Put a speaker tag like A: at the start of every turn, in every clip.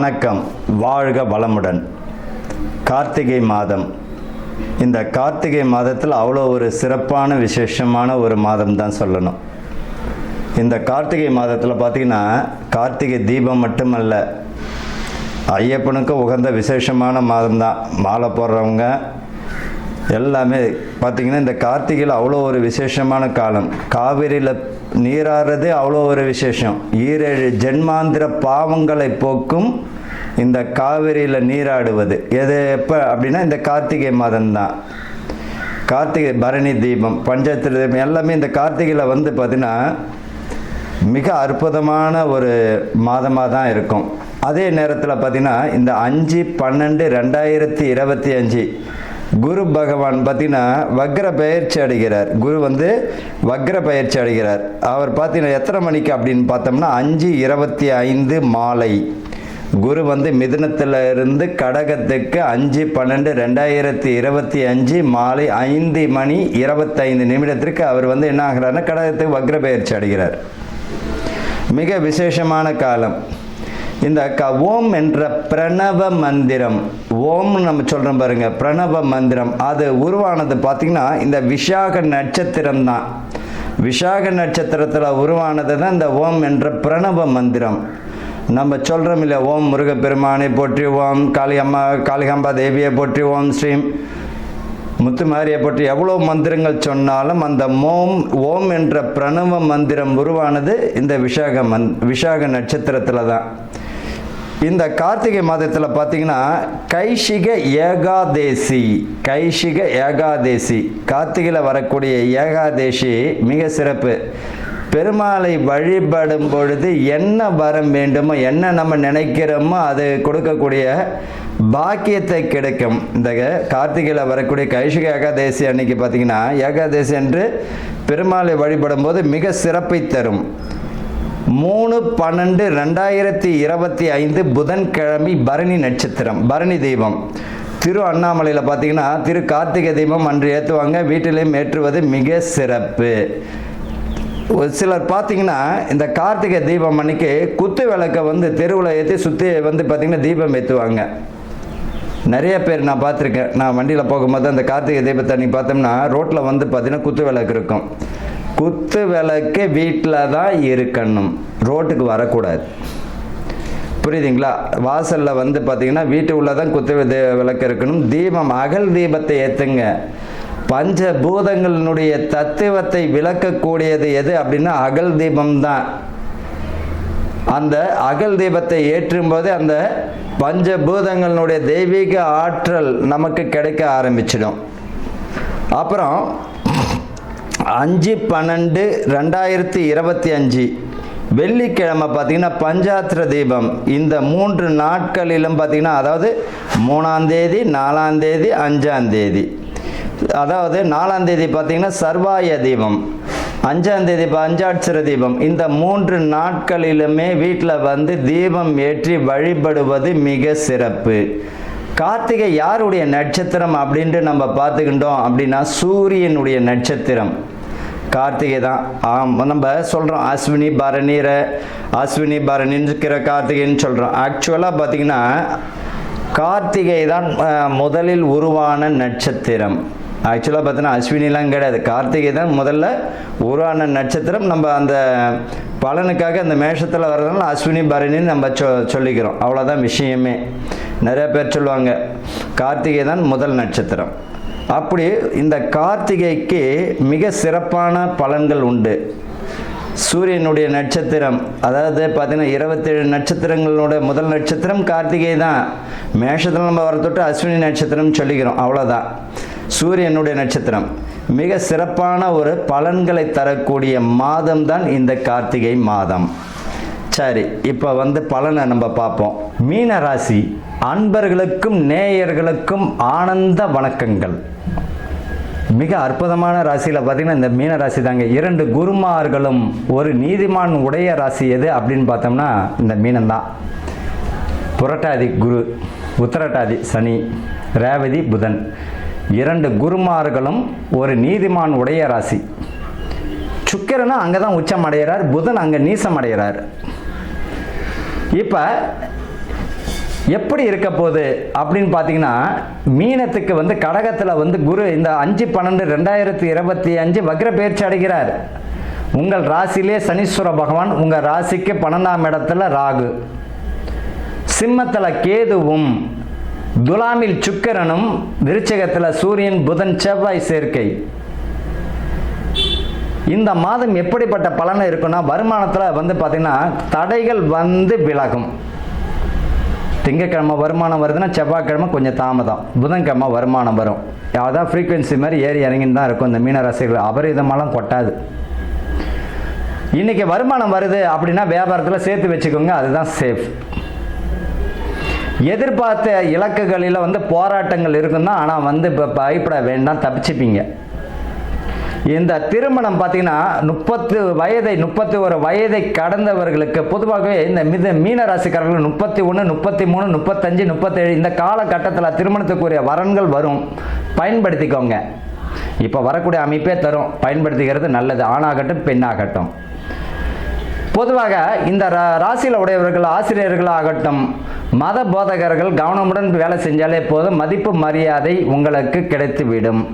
A: வணக்கம். வாழ்க வளமுடன். கார்த்திகை மாதம். இந்த கார்த்திகை மாதத்தில் அவ்வளோ ஒரு சிறப்பான விசேஷமான ஒரு மாதம் தான் சொல்லணும். இந்த கார்த்திகை மாதத்தில் பார்த்தீங்கன்னா கார்த்திகை தீபம் மட்டுமல்ல ஐயப்பனுக்கு உகந்த விசேஷமான மாதம் தான் மாலை போடுறவங்க எல்லாமே பார்த்தீங்கன்னா இந்த கார்த்திகையில் அவ்வளோ ஒரு விசேஷமான காலம். காவிரியில் நீராடுறது அவ்வளோ ஒரு விசேஷம். ஈரேழு ஜென்மாந்திர பாவங்களை போக்கும் இந்த காவிரியில் நீராடுவது. எது எப்போ அப்படின்னா இந்த கார்த்திகை மாதம்தான். கார்த்திகை பரணி தீபம் பஞ்சாயத்து தீபம் எல்லாமே இந்த கார்த்திகையில் வந்து பார்த்திங்கன்னா மிக அற்புதமான ஒரு மாதமாக தான் இருக்கும். அதே நேரத்தில் பார்த்திங்கன்னா இந்த அஞ்சு பன்னெண்டு ரெண்டாயிரத்தி இருபத்தி அஞ்சு குரு பகவான் பார்த்தீங்கன்னா வக்ர பயிற்சி அடைகிறார். குரு வந்து வக்ர பயிற்சி அடைகிறார். அவர் பார்த்தீங்கன்னா எத்தனை மணிக்கு அப்படின்னு பார்த்தோம்னா அஞ்சு இருபத்தி ஐந்து மாலை. குரு வந்து மிதுனத்தில் இருந்து கடகத்துக்கு அஞ்சு பன்னெண்டு ரெண்டாயிரத்தி இருபத்தி அஞ்சு மாலை ஐந்து மணி இருபத்தைந்து நிமிடத்திற்கு அவர் வந்து என்ன ஆகிறாருன்னா கடகத்துக்கு வக்ர பயிற்சி அடைகிறார். மிக விசேஷமான காலம். இந்த க ஓம் என்ற பிரணவ மந்திரம். ஓம்னு நம்ம சொல்கிறோம் பாருங்க. பிரணவ மந்திரம். அது உருவானது பார்த்திங்கன்னா இந்த விஷாக நட்சத்திரம் தான். விஷாக நட்சத்திரத்தில் உருவானது தான் இந்த ஓம் என்ற பிரணவ மந்திரம். நம்ம சொல்கிறோம் இல்லை ஓம் முருகப்பெருமானை போற்றி ஓம் காளியம்மா காளிகாம்பா தேவியை போற்றி ஓம் ஸ்ரீம் முத்துமாரியை பற்றி எவ்வளோ மந்திரங்கள் சொன்னாலும் அந்த மோம் ஓம் என்ற பிரணவ மந்திரம் உருவானது இந்த விஷாக மந் விஷாக நட்சத்திரத்தில் தான். இந்த கார்த்திகை மாதத்தில் பார்த்தீங்கன்னா கைஷிக ஏகாதேசி கைஷிக ஏகாதேசி. கார்த்திகையில் வரக்கூடிய ஏகாதேசி மிக சிறப்பு. பெருமாளை வழிபடும் பொழுது என்ன வரம் வேண்டுமோ என்ன நம்ம நினைக்கிறோமோ அது கொடுக்கக்கூடிய பாக்கியத்தை கிடைக்கும். இந்த கார்த்திகையில் வரக்கூடிய கைஷிக ஏகாதேசி அன்னைக்கு பார்த்தீங்கன்னா ஏகாதேசி என்று பெருமாளை வழிபடும் போது மிக சிறப்பை தரும். மூணு பன்னெண்டு ரெண்டாயிரத்தி இருபத்தி ஐந்து புதன்கிழமை பரணி நட்சத்திரம் பரணி தெய்வம். திரு அண்ணாமலையில் பார்த்தீங்கன்னா திரு கார்த்திகை தீபம் அன்று ஏற்றுவாங்க வீட்டிலையும் ஏற்றுவது மிக சிறப்பு. ஒரு சிலர் பார்த்தீங்கன்னா இந்த கார்த்திகை தீபம் அன்னைக்கு குத்து விளக்கை வந்து தெருவில் ஏற்றி சுற்றி வந்து பார்த்திங்கன்னா தீபம் ஏற்றுவாங்க நிறைய பேர் நான் பார்த்துருக்கேன். நான் வண்டியில் போகும்போது அந்த கார்த்திகை தீபத்தை அன்னைக்கு பார்த்தோம்னா ரோட்டில் வந்து பார்த்தீங்கன்னா குத்து விளக்கு இருக்கும். குத்து விளக்கு வீட்டில் தான் இருக்கணும். ரோட்டுக்கு வரக்கூடாது. புரியுதுங்களா? வாசலில் வந்து பார்த்தீங்கன்னா வீட்டு உள்ளே தான் குத்து விளக்கு இருக்கணும். தீபம் அகல் தீபத்தை ஏற்றுங்க பஞ்ச பூதங்களினுடைய தத்துவத்தை விளக்கக்கூடியது எது அப்படின்னா அகல் தீபம் தான் அந்த அகல் தீபத்தை ஏற்றும்போது அந்த பஞ்ச பூதங்களினுடைய தெய்வீக ஆற்றல் நமக்கு கிடைக்க ஆரம்பிச்சிடும். அப்புறம் அஞ்சு பன்னெண்டு ரெண்டாயிரத்தி இருபத்தி அஞ்சு. வெள்ளிக்கிழமை பார்த்தீங்கன்னா பஞ்சாத்திர தீபம். இந்த மூன்று நாட்களிலும் பார்த்தீங்கன்னா அதாவது மூணாம் தேதி நாலாம் தேதி அஞ்சாம் தேதி. அதாவது நாலாம் தேதி பார்த்தீங்கன்னா சர்வாய தீபம். அஞ்சாம் தேதி பஞ்சாட்சர தீபம். இந்த மூன்று நாட்களிலுமே வீட்டில் வந்து தீபம் ஏற்றி வழிபடுவது மிக சிறப்பு. கார்த்திகை யாருடைய நட்சத்திரம் அப்படின்ட்டு நம்ம பார்த்துக்கிட்டோம் அப்படின்னா சூரியனுடைய நட்சத்திரம். கார்த்திகை தான். ஆம் நம்ம சொல்கிறோம் அஸ்வினி பரணிர அஸ்வினி பரணிங்கிற கார்த்திகைன்னு சொல்கிறோம் ஆக்சுவலாக பார்த்திங்கன்னா கார்த்திகை தான் முதலில் உருவான நட்சத்திரம். ஆக்சுவலாக பார்த்தோன்னா அஸ்வினிலாம் கிடையாது. கார்த்திகை தான் முதல்ல உருவான நட்சத்திரம். நம்ம அந்த பலனுக்காக அந்த மேஷத்தில் வர்றதுனால அஸ்வினி பரணின்னு நம்ம சொ சொல்லிக்கிறோம். அவ்வளோதான் விஷயமே. நிறைய பேர் சொல்லுவாங்க கார்த்திகை தான் முதல் நட்சத்திரம். அப்படி இந்த கார்த்திகைக்கு மிக சிறப்பான பலன்கள் உண்டு. சூரியனுடைய நட்சத்திரம் அதாவது பார்த்தீங்கன்னா இருபத்தேழு நட்சத்திரங்களோட முதல் நட்சத்திரம் கார்த்திகை தான். மேஷத்தில் நம்ம வர தொட்டு அஸ்வினி நட்சத்திரம் சொல்லிக்கிறோம். அவ்வளோதான் சூரியனுடைய நட்சத்திரம். மிக சிறப்பான ஒரு பலன்களை தரக்கூடிய மாதம் தான் இந்த கார்த்திகை மாதம். சரி இப்போ வந்து பலனை நம்ம பார்ப்போம். மீன ராசி அன்பர்களுக்கும் நேயர்களுக்கும் ஆனந்த வணக்கங்கள். மிக அற்புதமான ராசியில் பார்த்தீங்கன்னா இந்த மீன ராசி தாங்க. இரண்டு குருமார்களும் ஒரு நீதிமான் உடைய ராசி எது அப்படின்னு பார்த்தோம்னா இந்த மீனந்தான் புரட்டாதி குரு உத்தரட்டாதி சனி ரேவதி புதன். இரண்டு குருமார்களும் ஒரு நீதிமான் உடைய ராசி. சுக்கிரனும் அங்கே தான் உச்சம் அடைகிறார் புதன் அங்கே நீசம் அடைகிறார் இப்போ எப்படி இருக்க போகுது அப்படின்னு பார்த்தீங்கன்னா மீனத்துக்கு வந்து கடகத்தில் வந்து குரு இந்த அஞ்சு பன்னெண்டு ரெண்டாயிரத்தி இருபத்தி அஞ்சு வக்ர பயிற்சி அடைகிறார். உங்கள் ராசியிலே சனீஸ்வர பகவான் உங்கள் ராசிக்கு பன்னெண்டாம் இடத்துல ராகு. சிம்மத்தில் கேதுவும் துலாமில் சுக்கரனும் விருச்சகத்தில் சூரியன் புதன் செவ்வாய் சேர்க்கை. இந்த மாதம் எப்படிப்பட்ட பலன் இருக்குன்னா வருமானத்தில் வந்து பார்த்தீங்கன்னா தடைகள் வந்து விலகும். திங்கக்கிழமை வருமானம் வருதுன்னா செவ்வாய்க்கிழமை கொஞ்சம் தாமதம். புதன்கிழமை வருமானம் வரும். அதான் ஃப்ரீக்குவென்சி மாதிரி ஏறி இறங்கின்னு தான் இருக்கும். இந்த மீன ரசிகர்கள் அபரிதமெல்லாம் கொட்டாது. இன்னைக்கு வருமானம் வருது அப்படின்னா வியாபாரத்தில் சேர்த்து வச்சுக்கோங்க அதுதான் சேஃப் எதிர்பார்த்த இலக்குகளில் வந்து போராட்டங்கள் இருக்கும் தான் ஆனால் வந்து இப்போ பயப்பட வேண்டாம் தப்பிச்சுப்பீங்க. இந்த திருமணம் பார்த்தீங்கன்னா முப்பத்து வயதை முப்பத்தி ஒரு வயதை கடந்தவர்களுக்கு பொதுவாகவே இந்த மித மீன ராசிக்காரர்கள் முப்பத்தி ஒன்று முப்பத்தி மூணு முப்பத்தஞ்சு முப்பத்தேழு இந்த காலகட்டத்தில் திருமணத்துக்குரிய வரன்கள் வரும். பயன்படுத்திக்கோங்க. இப்போ வரக்கூடிய அமைப்பே தரும். பயன்படுத்திக்கிறது நல்லது. ஆணாகட்டும் பெண்ணாகட்டும். பொதுவாக இந்த ரா- ராசியில் உடையவர்கள் ஆசிரியர்களாகட்டும் மத போதகர்கள் கவனமுடன் வேலை செஞ்சாலே போதும். மதிப்பு மரியாதை உங்களுக்கு கிடைத்துவிடும்.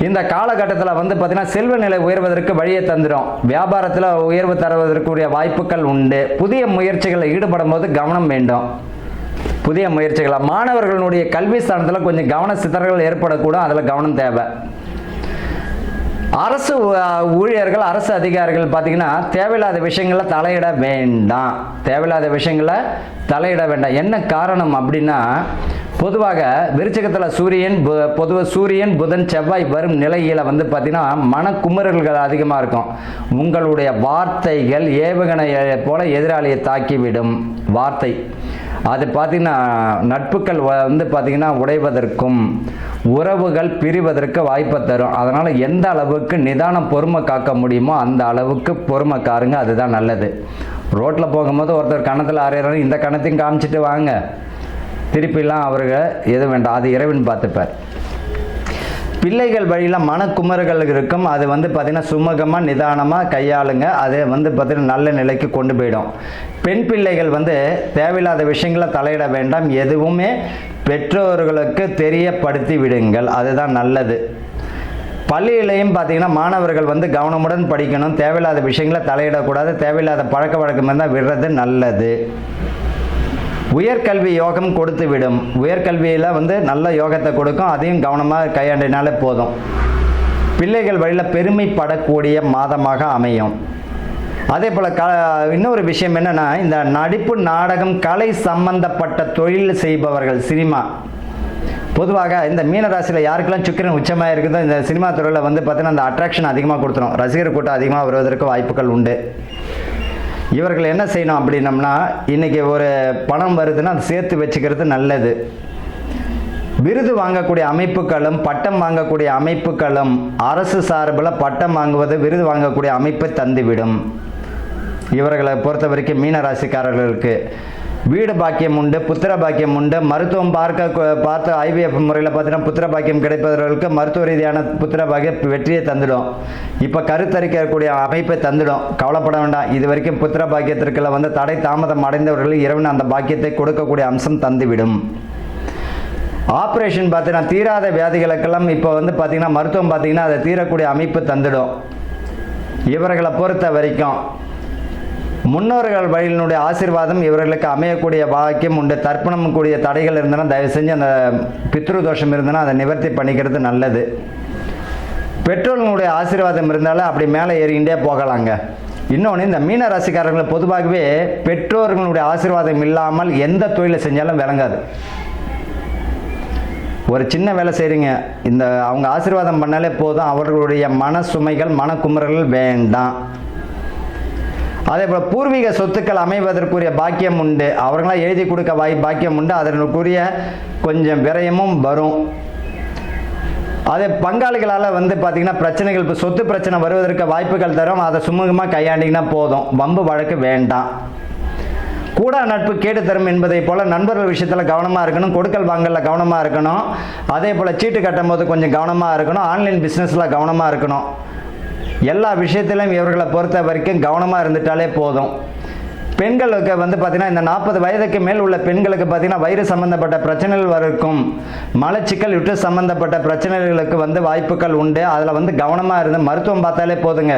A: இந்த காலகட்டத்தில் வந்து பார்த்தீங்கன்னா செல்வ நிலை உயர்வதற்கு வழியை தந்துடும் வியாபாரத்தில் உயர்வு தருவதற்குரிய வாய்ப்புகள் உண்டு. புதிய முயற்சிகளில் ஈடுபடும் போது கவனம் வேண்டும். புதிய முயற்சிகளை மாணவர்களுடைய கல்வி ஸ்தானத்தில் கொஞ்சம் கவன சித்தர்கள் ஏற்படக்கூடும். அதில் கவனம் தேவை. அரசு ஊழியர்கள் அரசு அதிகாரிகள் பார்த்தீங்கன்னா தேவையில்லாத விஷயங்களில் தலையிட வேண்டாம். தேவையில்லாத விஷயங்களை தலையிட வேண்டாம். என்ன காரணம் அப்படின்னா பொதுவாக விருச்சகத்தில் சூரியன் பு- சூரியன் புதன் செவ்வாய் வரும் நிலையில் வந்து பார்த்தீங்கன்னா மனக்குமுறல்கள் அதிகமாக இருக்கும். உங்களுடைய வார்த்தைகள் ஏவுகணையை போல எதிராளியை தாக்கிவிடும். வார்த்தை. அது பார்த்தீங்கன்னா நட்புகள் வ- வந்து பார்த்தீங்கன்னா உடைவதற்கும் உறவுகள் பிரிவதற்கு வாய்ப்பை தரும். அதனால் எந்த அளவுக்கு நிதானம் பொறுமை காக்க முடியுமோ அந்த அளவுக்கு பொறுமை காருங்க அதுதான் நல்லது. ரோட்டில் போகும்போது ஒருத்தர் கணத்தில் அறையிறாரு இந்த கணத்தையும் காமிச்சிட்டு வாங்க. திருப்பிலாம் அவர்கள் எது வேண்டாம். அது இறைவன் பார்த்துப்பார். பிள்ளைகள் வழியில் மனக்குமறுகள் இருக்கும். அது வந்து பார்த்திங்கன்னா சுமூகமாக நிதானமாக கையாளுங்க. அதை வந்து பார்த்திங்கன்னா நல்ல நிலைக்கு கொண்டு போயிடும். பெண் பிள்ளைகள் வந்து தேவையில்லாத விஷயங்களை தலையிட வேண்டாம். எதுவுமே பெற்றோர்களுக்கு தெரியப்படுத்தி விடுங்கள். அதுதான் நல்லது. பள்ளியிலையும் பார்த்தீங்கன்னா மாணவர்கள் வந்து கவனமுடன் படிக்கணும். தேவையில்லாத விஷயங்களை தலையிடக்கூடாது. தேவையில்லாத பழக்க வழக்கம் இருந்தால் விடுறது நல்லது. உயர்கல்வி யோகம் கொடுத்து விடும் உயர்கல்வியில் வந்து நல்ல யோகத்தை கொடுக்கும். அதையும் கவனமாக கையாண்டினாலே போதும். பிள்ளைகள் வழியில் பெருமைப்படக்கூடிய மாதமாக அமையும். அதே போல் க இன்னொரு விஷயம் என்னென்னா இந்த நடிப்பு நாடகம் கலை சம்பந்தப்பட்ட தொழில் செய்பவர்கள் சினிமா. பொதுவாக இந்த மீனராசியில் யாருக்கெல்லாம் சுக்கிரன் உச்சமாக இருக்குதோ இந்த சினிமா துறையில் வந்து பார்த்தீங்கன்னா அந்த அட்ராக்ஷன் அதிகமாக கொடுத்துரும். ரசிகர் கூட்டம் அதிகமாக வருவதற்கு வாய்ப்புகள் உண்டு. இவர்கள் என்ன செய்யணும் அப்படின்னம்னா இன்றைக்கி ஒரு பணம் வருதுன்னா அதை சேர்த்து வச்சுக்கிறது நல்லது. விருது வாங்கக்கூடிய அமைப்புகளும் பட்டம் வாங்கக்கூடிய அமைப்புகளும் அரசு சார்பில் பட்டம் வாங்குவது விருது வாங்கக்கூடிய அமைப்பை தந்துவிடும். இவர்களை பொறுத்த வரைக்கும் மீனராசிக்காரர்களுக்கு வீடு பாக்கியம் உண்டு புத்திர பாக்கியம் உண்டு. மருத்துவம் பார்க்க பார்த்து ஐவிஎஃப் முறையில் பார்த்தீங்கன்னா புத்திர பாக்கியம் கிடைப்பவர்களுக்கு மருத்துவ ரீதியான புத்திர பாக்கியம் வெற்றியை தந்துடும். இப்போ கருத்தரிக்கக்கூடிய அமைப்பை தந்துடும். கவலைப்பட வேண்டாம். இது வரைக்கும் புத்திர பாக்கியத்திற்குள்ள வந்து தடை தாமதம் அடைந்தவர்கள் இரவு அந்த பாக்கியத்தை கொடுக்கக்கூடிய அம்சம் தந்துவிடும். ஆப்ரேஷன் பார்த்தீங்கன்னா தீராத வியாதிகளுக்கெல்லாம் இப்போ வந்து பார்த்தீங்கன்னா மருத்துவம் பார்த்தீங்கன்னா அதை தீரக்கூடிய அமைப்பு தந்துடும். இவர்களை பொறுத்த வரைக்கும் முன்னோர்கள் வழியினுடைய ஆசீர்வாதம் இவர்களுக்கு அமையக்கூடிய பாக்கியம் உண்டு. தர்ப்பணம் கூடிய தடைகள் இருந்தனா. தயவு செஞ்சு அந்த பித்ரு தோஷம் இருந்தனா. அதை நிவர்த்தி பண்ணிக்கிறது நல்லது. பெற்றோர்களுடைய ஆசீர்வாதம் இருந்தாலும் அப்படி மேலே ஏறிக்கிட்டே போகலாங்க. இன்னொன்று இந்த மீன ராசிக்காரர்கள் பொதுவாகவே பெற்றோர்களுடைய ஆசீர்வாதம் இல்லாமல் எந்த தொழிலை செஞ்சாலும் விளங்காது. ஒரு சின்ன வேலை செய்கிறீங்க இந்த அவங்க ஆசீர்வாதம் பண்ணாலே போதும். அவர்களுடைய மன சுமைகள் மனக்குமுறல்கள் வேண்டாம். அதே போல் பூர்வீக சொத்துக்கள் அமைவதற்குரிய பாக்கியம் உண்டு. அவர்களாம் எழுதி கொடுக்க வாய் பாக்கியம் உண்டு. அதற்குரிய கொஞ்சம் விரயமும் வரும். அதே பங்காளிகளால் வந்து பார்த்திங்கன்னா பிரச்சனைகள் இப்போ சொத்து பிரச்சனை வருவதற்கு வாய்ப்புகள் தரும். அதை சுமூகமாக கையாண்டிங்கன்னா போதும். வம்பு வழக்கு வேண்டாம். கூடா நட்பு கேடு தரும் என்பதை போல் நண்பர்கள் விஷயத்தில் கவனமாக இருக்கணும். கொடுக்கல் வாங்கலில் கவனமாக இருக்கணும். அதே போல் சீட்டு கட்டும் போது கொஞ்சம் கவனமாக இருக்கணும். ஆன்லைன் பிஸ்னஸில் கவனமாக இருக்கணும். எல்லா விஷயத்திலும் இவர்களை பொறுத்த வரைக்கும் கவனமாக இருந்துட்டாலே போதும். பெண்களுக்கு வந்து பார்த்தீங்கன்னா இந்த நாற்பது வயதுக்கு மேல் உள்ள பெண்களுக்கு பார்த்தீங்கன்னா வயிறு சம்பந்தப்பட்ட பிரச்சனைகள் வரைக்கும் மலச்சிக்கல் விட்டு சம்பந்தப்பட்ட பிரச்சனைகளுக்கு வந்து வாய்ப்புகள் உண்டு. அதில் வந்து கவனமாக இருந்து மருத்துவம் பார்த்தாலே போதுங்க.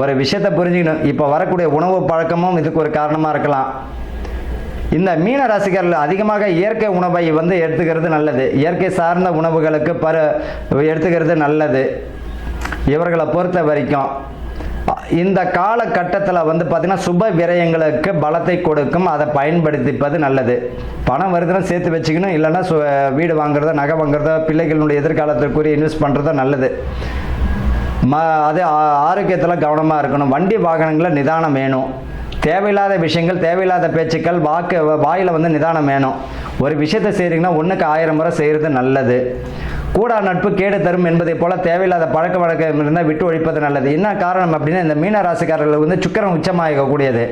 A: ஒரு விஷயத்தை புரிஞ்சுக்கணும். இப்போ வரக்கூடிய உணவு பழக்கமும் இதுக்கு ஒரு காரணமாக இருக்கலாம். இந்த மீன ரசிகர்கள் அதிகமாக இயற்கை உணவை வந்து எடுத்துக்கிறது நல்லது. இயற்கை சார்ந்த உணவுகளுக்கு பர எடுத்துக்கிறது நல்லது. இவர்களை பொறுத்த வரைக்கும் இந்த காலகட்டத்தில் வந்து பார்த்திங்கன்னா சுப விரயங்களுக்கு பலத்தை கொடுக்கும் அதை பயன்படுத்திப்பது நல்லது. பணம் வருதுன்னா சேர்த்து வச்சுக்கணும் இல்லைன்னா சு வீடு வாங்குறதோ நகை வாங்குறதோ பிள்ளைகளுடைய எதிர்காலத்திற்குரிய இன்வெஸ்ட் பண்ணுறதோ நல்லது. ம அது ஆ- கவனமாக இருக்கணும். வண்டி வாகனங்களில் நிதானம் வேணும். தேவையில்லாத விஷயங்கள் தேவையில்லாத பேச்சுக்கள் வாக்கு வாயில் வந்து நிதானம் வேணும். ஒரு விஷயத்தை செய்கிறீங்கன்னா ஒன்றுக்கு ஆயிரம் முறை செய்கிறது நல்லது. கூடா நட்பு கேடு தரும் என்பதை போல தேவையில்லாத பழக்க வழக்கம் இருந்தால் விட்டு ஒழிப்பது நல்லது. என்ன காரணம் அப்படின்னா இந்த மீன ராசிக்காரர்கள் வந்து சுக்கரம் உச்சமாகக்கூடியது.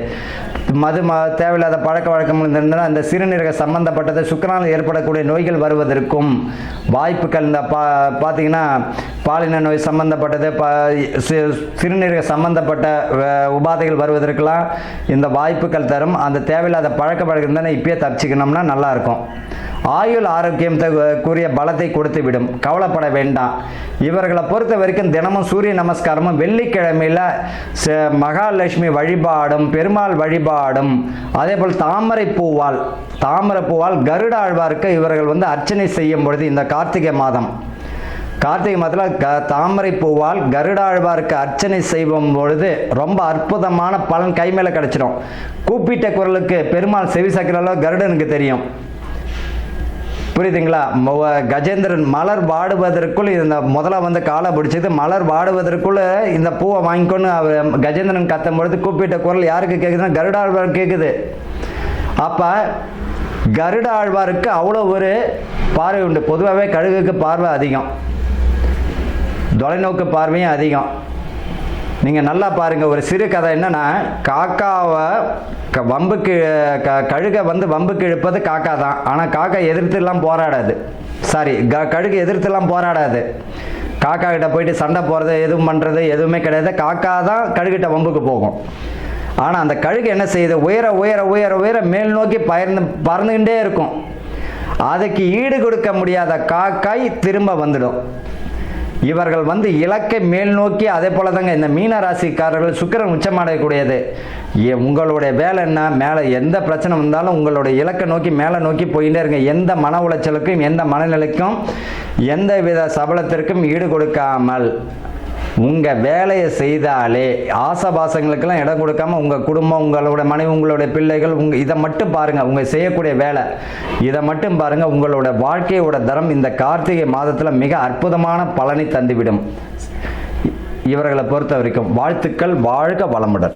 A: மது ம தேவையில்லாத பழக்க வழக்கம் இருந்தால் அந்த சிறுநீரக சம்பந்தப்பட்டது சுக்கரால் ஏற்படக்கூடிய நோய்கள் வருவதற்கும் வாய்ப்புகள் இந்த பா பார்த்தீங்கன்னா பாலின நோய் சம்பந்தப்பட்டது ப சிறுநீரக சம்பந்தப்பட்ட உபாதைகள் வருவதற்கெல்லாம் இந்த வாய்ப்புகள் தரும். அந்த தேவையில்லாத பழக்க வழக்கம் தானே இப்பயே தப்பிச்சுக்கணும்னா நல்லாயிருக்கும் இருக்கும். ஆயுள் ஆரோக்கியம் த- கூறிய பலத்தை கொடுத்து விடும் கவலைப்பட வேண்டாம். இவர்களை பொறுத்த வரைக்கும் தினமும் சூரிய நமஸ்காரமும் வெள்ளிக்கிழமையில் மகாலட்சுமி வழிபாடும் பெருமாள் வழிபாடும் அதே போல் தாமரை பூவால் தாமரை பூவால் கருட ஆழ்வாருக்கு இவர்கள் வந்து அர்ச்சனை செய்யும் பொழுது இந்த கார்த்திகை மாதம். கார்த்திகை மாதத்தில் க தாமரை பூவால் கருடாழ்வாருக்கு அர்ச்சனை செய்யும் பொழுது ரொம்ப அற்புதமான பலன் கை மேலே கிடச்சிடும் கூப்பிட்ட குரலுக்கு பெருமாள் செவி சக்கரளவு கருடனுக்கு தெரியும். புரியுதுங்களா? கஜேந்திரன் மலர் வாடுவதற்குள் இந்த முதல்ல வந்து காலை பிடிச்சது மலர் வாடுவதற்குள்ள இந்த பூவை வாங்கிக்கொண்டு அவர் கஜேந்திரன் கத்தும் பொழுது கூப்பிட்ட குரல் யாருக்கு கேட்குதுன்னா கருடாழ்வார் கேட்குது அப்போ கருடாழ்வாருக்கு அவ்வளோ ஒரு பார்வை உண்டு. பொதுவாகவே கழுகுக்கு பார்வை அதிகம். தொலைநோக்கு பார்வையும் அதிகம். நீங்கள் நல்லா பாருங்கள் ஒரு சிறு கதை என்னன்னா காக்காவை க வம்புக்கு க கழுகை வந்து வம்புக்கு இழுப்பது காக்கா தான். ஆனால் காக்கா எதிர்த்துலாம் போராடாது. சாரி க கழுகு எதிர்த்துலாம் போராடாது. காக்கா கிட்ட போயிட்டு சண்டை போகிறது எதுவும் பண்ணுறது எதுவுமே கிடையாது. காக்கா தான் கழுகிட்ட வம்புக்கு போகும். ஆனால் அந்த கழுகு என்ன செய்யுது? உயர உயர உயர உயர மேல் நோக்கி பறந்து பறந்துக்கிட்டே இருக்கும். அதுக்கு ஈடு கொடுக்க முடியாத காக்காய் திரும்ப வந்துடும். இவர்கள் வந்து இலக்கை மேல் நோக்கி அதே போல தாங்க இந்த மீன ராசிக்காரர்கள் சுக்கரன் உச்சமடையக்கூடியது உங்களுடைய வேலை என்ன? மேலே எந்த பிரச்சனை வந்தாலும் உங்களுடைய இலக்கை நோக்கி மேலே நோக்கி போயிட்டே இருங்க. எந்த மன உளைச்சலுக்கும் எந்த மனநிலைக்கும் எந்த வித சபலத்திற்கும் ஈடு கொடுக்காமல் உங்கள் வேலையை செய்தாலே ஆசபாசங்களுக்கெல்லாம் இடம் கொடுக்காம உங்கள் குடும்பம் உங்களோட மனைவி உங்களுடைய பிள்ளைகள் உங்கள் இதை மட்டும் பாருங்கள் உங்கள் செய்யக்கூடிய வேலை. இதை மட்டும் பாருங்கள் உங்களோட வாழ்க்கையோட தரம் இந்த கார்த்திகை மாதத்தில் மிக அற்புதமான பலனை தந்துவிடும். இவர்களை பொறுத்த வரைக்கும் வாழ்த்துக்கள் வாழ்க வளமுடன்.